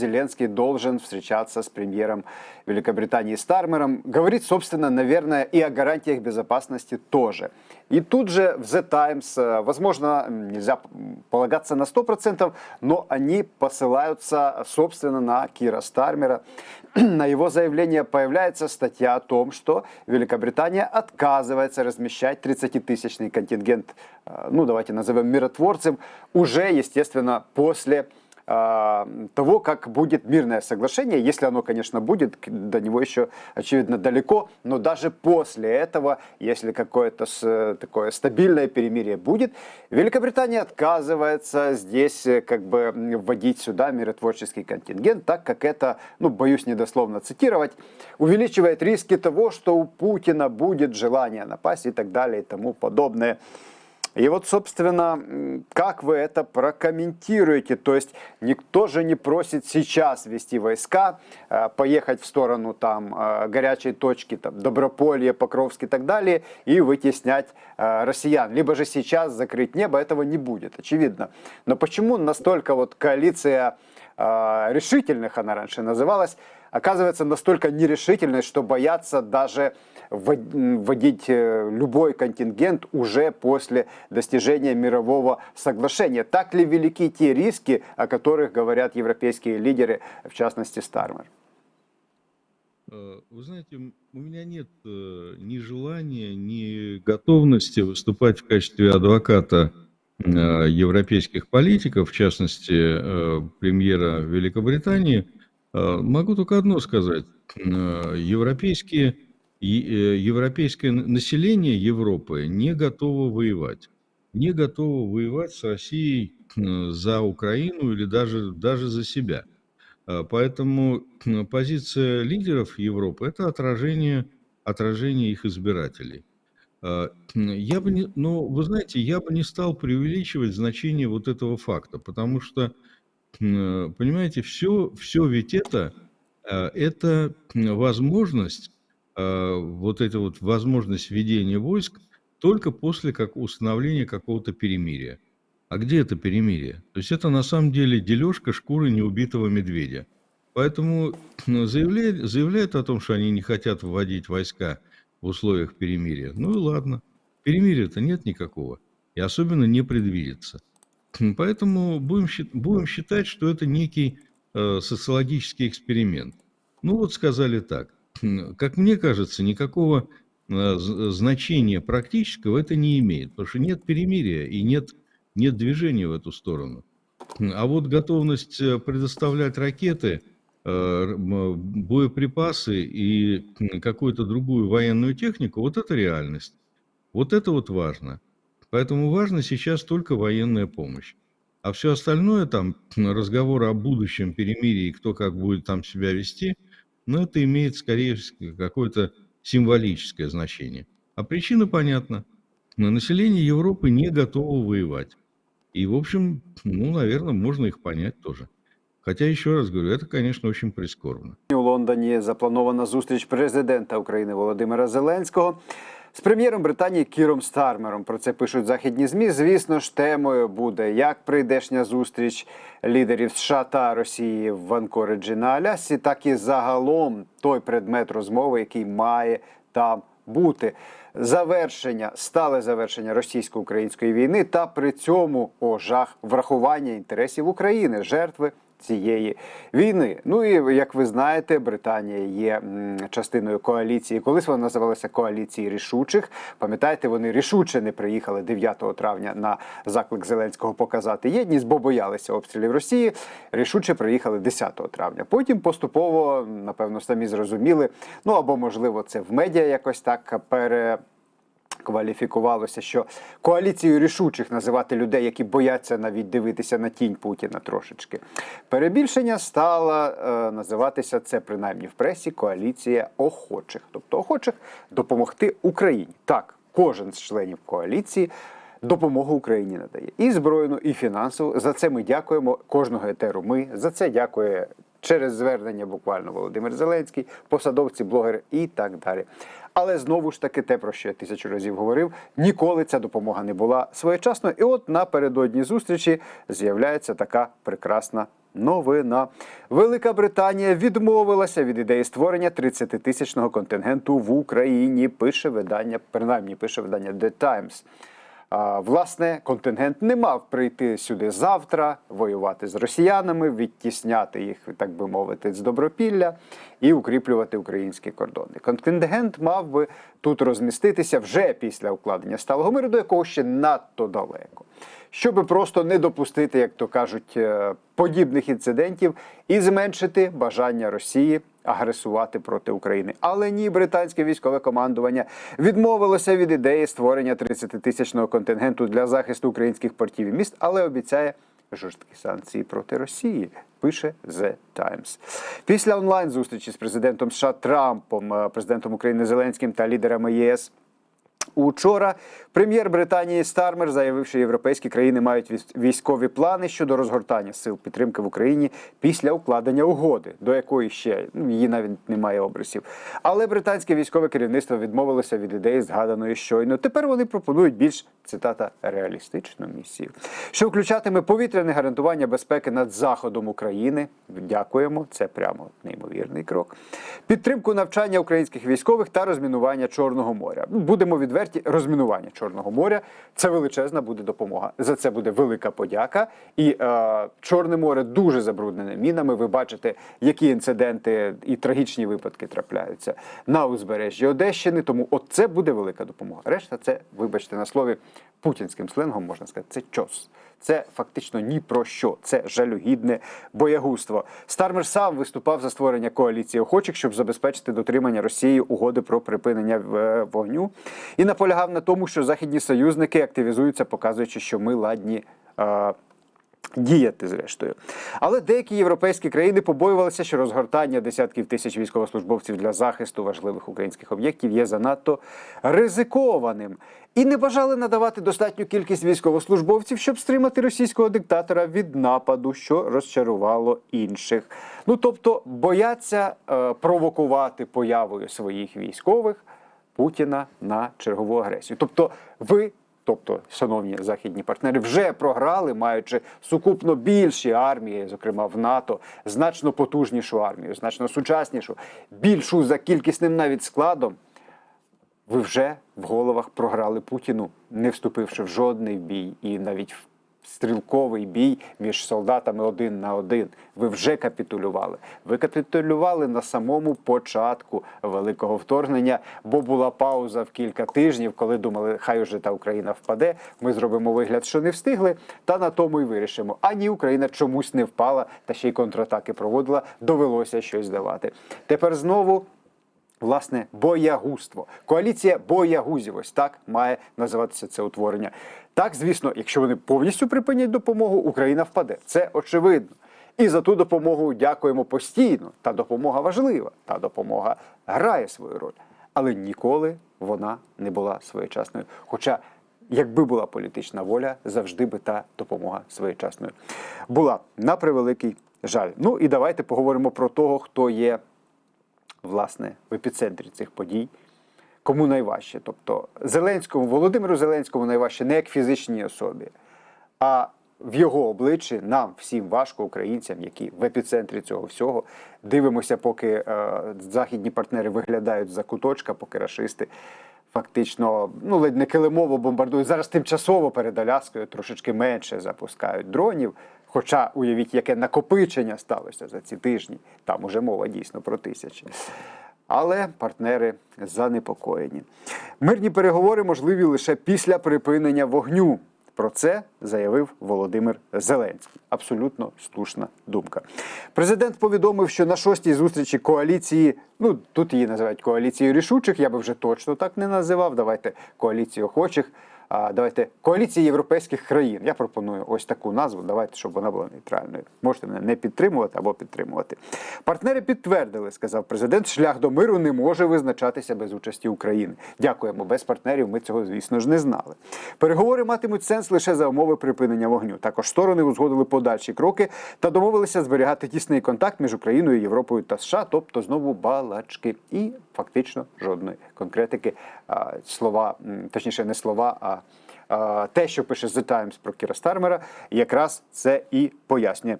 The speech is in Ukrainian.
Зеленский должен встречаться с премьером Великобритании Стармером. Говорит, собственно, наверное, и о гарантиях безопасности тоже. И тут же в The Times, э, возможно, нельзя полагаться на 100%, но они посылаются, собственно, на Кира Стармера. На его заявление появляется статья о том, что Великобритания отказывается размещать 30-тысячный контингент, э, ну давайте назовем миротворцев, уже, естественно, после того, как будет мирное соглашение, если оно, конечно, будет, до него еще, очевидно, далеко, но даже после этого, если какое-то такое стабильное перемирие будет, Великобритания отказывается здесь э, как бы вводить сюда миротворческий контингент, так как это, ну, боюсь недословно цитировать, увеличивает риски того, что у Путина будет желание напасть и так далее и тому подобное. И вот, собственно, м, как вы это прокомментируете? То есть никто же не просит сейчас вести войска, э, поехать в сторону там э, горячей точки, там, Доброполье, Покровск и так далее, и вытеснять э, россиян. Либо же сейчас закрыть небо, этого не будет, очевидно. Но почему настолько вот коалиция э, решительных, она раньше называлась, оказывается настолько нерешительной, что боятся даже вводить э, любой контингент уже после достижения мирового соглашения. Так ли велики те риски, о которых говорят европейские лидеры, в частности Стармер? Э, Вы знаете, у меня нет э, ни желания, ни готовности выступать в качестве адвоката европейских политиков, в частности, э, премьера Великобритании. Э, Могу только одно сказать. Э, Европейские, э, европейское население Европы не готово воевать. Не готово воевать с Россией э, за Украину или даже, даже за себя. Поэтому э, позиция лидеров Европы– это отражение, отражение их избирателей. А, Я бы не, но вы знаете, я бы не стал преувеличивать значение вот этого факта, потому что, э, понимаете, все, все ведь это, э, это возможность, э, вот эта вот возможность введения войск только после как установления какого-то перемирия. А где это перемирие? То есть это на самом деле дележка шкуры неубитого медведя. Поэтому ну, заявляют, заявляют о том, что они не хотят вводить войска в условиях перемирия. Ну и ладно. Перемирия-то нет никакого. И особенно не предвидится. Поэтому будем, будем считать, что это некий э, социологический эксперимент. Ну вот сказали так. Как мне кажется, никакого э, значения практического это не имеет, потому что нет перемирия и нет, нет движения в эту сторону. А вот готовность э, предоставлять ракеты, боеприпасы и какую-то другую военную технику, вот это реальность. Вот это вот важно. Поэтому важно сейчас только военная помощь. А все остальное, там, разговоры о будущем перемирии, кто как будет там себя вести, ну, это имеет скорее вс- какое-то символическое значение. А причина понятна. Но Население Европы не готово воевать. И, в общем, ну, наверное, можно их понять тоже. Хотя, еще раз говорю, это, конечно, очень прискорбно. У Лондоні запланована зустріч президента України Володимира Зеленського з прем'єром Британії Кіром Стармером. Про це пишуть західні змі. Звісно ж, темою буде як прийдешня зустріч лідерів США та Росії в Анкориджі на Алясці, так і загалом той предмет розмови, який має там бути. Завершення, стале завершення російсько-української війни та при цьому о жах врахування інтересів України, жертви цієї війни. Ну і як ви знаєте, Британія є частиною коаліції. Колись вона називалася коаліції рішучих. Пам'ятаєте, вони рішуче не приїхали 9 травня на заклик Зеленського показати єдність, бо боялися обстрілів Росії. Рішуче приїхали 10 травня. Потім поступово, напевно, самі зрозуміли. Ну або можливо, це в медіа якось так пере кваліфікувалося, що коаліцією рішучих називати людей, які бояться навіть дивитися на тінь Путіна трошечки. Перебільшення стало е, називатися це принаймні в пресі коаліція охочих, тобто охочих допомогти Україні. Так, кожен з членів коаліції. Допомогу Україні надає і збройну, і фінансову. За це ми дякуємо кожного етеру. Ми за це дякує через звернення буквально Володимир Зеленський, посадовці, блогери і так далі. Але знову ж таки, те, про що я тисячу разів говорив, ніколи ця допомога не була своєчасно. І от напередодні зустрічі з'являється така прекрасна новина. Велика Британія відмовилася від ідеї створення 30-тисячного контингенту в Україні. Пише видання, принаймні пише видання The Times. Власне, контингент не мав прийти сюди завтра, воювати з росіянами, відтісняти їх, так би мовити, з добропілля і укріплювати українські кордони. Контингент мав би тут розміститися вже після укладення сталого миру, до якого ще надто далеко. Щоби просто не допустити, як то кажуть, е, подібних інцидентів і зменшити бажання Росії агресувати проти України. Але ні, британське військове командування відмовилося від ідеї створення 30-тисячного контингенту для захисту українських портів і міст, але обіцяє жорсткі санкції проти Росії. Пише The Times. Після онлайн зустрічі з президентом США Трампом, е, президентом України Зеленським та лідерами ЄС Учора прем'єр Британії Стармер заявив, що європейські країни мають військові плани щодо розгортання сил підтримки в Україні після укладення угоди, до якої ще ну, її навіть немає обрисів. Але британське військове керівництво відмовилося від ідеї, згаданої щойно. Тепер вони пропонують більш цитата реалістичну місію, що включатиме повітряне гарантування безпеки над заходом України. Дякуємо, це прямо неймовірний крок. Підтримку навчання українських військових та розмінування Чорного моря. Будемо відверті, розмінування Чорного моря це величезна буде допомога. За це буде велика подяка. І е, Чорне море дуже забруднене мінами. Ви бачите, які інциденти і трагічні випадки трапляються на узбережжі Одещини. Тому от це буде велика допомога. Решта це, вибачте, на слові путінським сленгом можна сказати, це чос. Це фактично ні про що. Це жалюгідне боягузтво. Стармер сам виступав за створення коаліції охочих, щоб забезпечити дотримання Росії угоди про припинення е, вогню, і наполягав на тому, що західні союзники активізуються, показуючи, що ми ладні. Діяти зрештою, але деякі європейські країни побоювалися, що розгортання десятків тисяч військовослужбовців для захисту важливих українських об'єктів є занадто ризикованим і не бажали надавати достатню кількість військовослужбовців, щоб стримати російського диктатора від нападу, що розчарувало інших. Ну тобто бояться е, провокувати появою своїх військових Путіна на чергову агресію. Тобто, ви. Тобто, шановні західні партнери, вже програли, маючи сукупно більші армії, зокрема в НАТО, значно потужнішу армію, значно сучаснішу, більшу за кількісним навіть складом. Ви вже в головах програли Путіну, не вступивши в жодний бій, і навіть в стрілковий бій між солдатами один на один. Ви вже капітулювали. Ви капітулювали на самому початку великого вторгнення, бо була пауза в кілька тижнів, коли думали, хай уже та Україна впаде. Ми зробимо вигляд, що не встигли, та на тому й вирішимо. А ні, Україна чомусь не впала, та ще й контратаки проводила. Довелося щось давати. Тепер знову. Власне, боягузтво. Коаліція боягузів. Ось так має називатися це утворення. Так, звісно, якщо вони повністю припинять допомогу, Україна впаде. Це очевидно. І за ту допомогу дякуємо постійно. Та допомога важлива, та допомога грає свою роль. Але ніколи вона не була своєчасною. Хоча, якби була політична воля, завжди би та допомога своєчасною була на превеликий жаль. Ну і давайте поговоримо про того, хто є власне в епіцентрі цих подій. Кому найважче? Тобто Зеленському, Володимиру Зеленському найважче не як фізичній особі, а в його обличчі нам всім важко, українцям, які в епіцентрі цього всього дивимося, поки е, західні партнери виглядають за куточка, поки рашисти фактично ну ледь не килимово бомбардують. Зараз тимчасово перед Аляскою трошечки менше запускають дронів. Хоча уявіть, яке накопичення сталося за ці тижні. Там уже мова дійсно про тисячі. Але партнери занепокоєні. Мирні переговори можливі лише після припинення вогню. Про це заявив Володимир Зеленський. Абсолютно слушна думка. Президент повідомив, що на шостій зустрічі коаліції, ну тут її називають коаліцією рішучих, я би вже точно так не називав. Давайте коаліцію охочих. Давайте коаліції європейських країн. Я пропоную ось таку назву. Давайте, щоб вона була нейтральною. Можете мене не підтримувати або підтримувати. Партнери підтвердили, сказав президент, шлях до миру не може визначатися без участі України. Дякуємо. Без партнерів ми цього, звісно ж, не знали. Переговори матимуть сенс лише за умови припинення вогню. Також сторони узгодили подальші кроки та домовилися зберігати тісний контакт між Україною, Європою та США, тобто знову балачки, і фактично жодної конкретики. Слова, точніше, не слова, а те, що пише The Times про Кіра Стармера, якраз це і пояснює.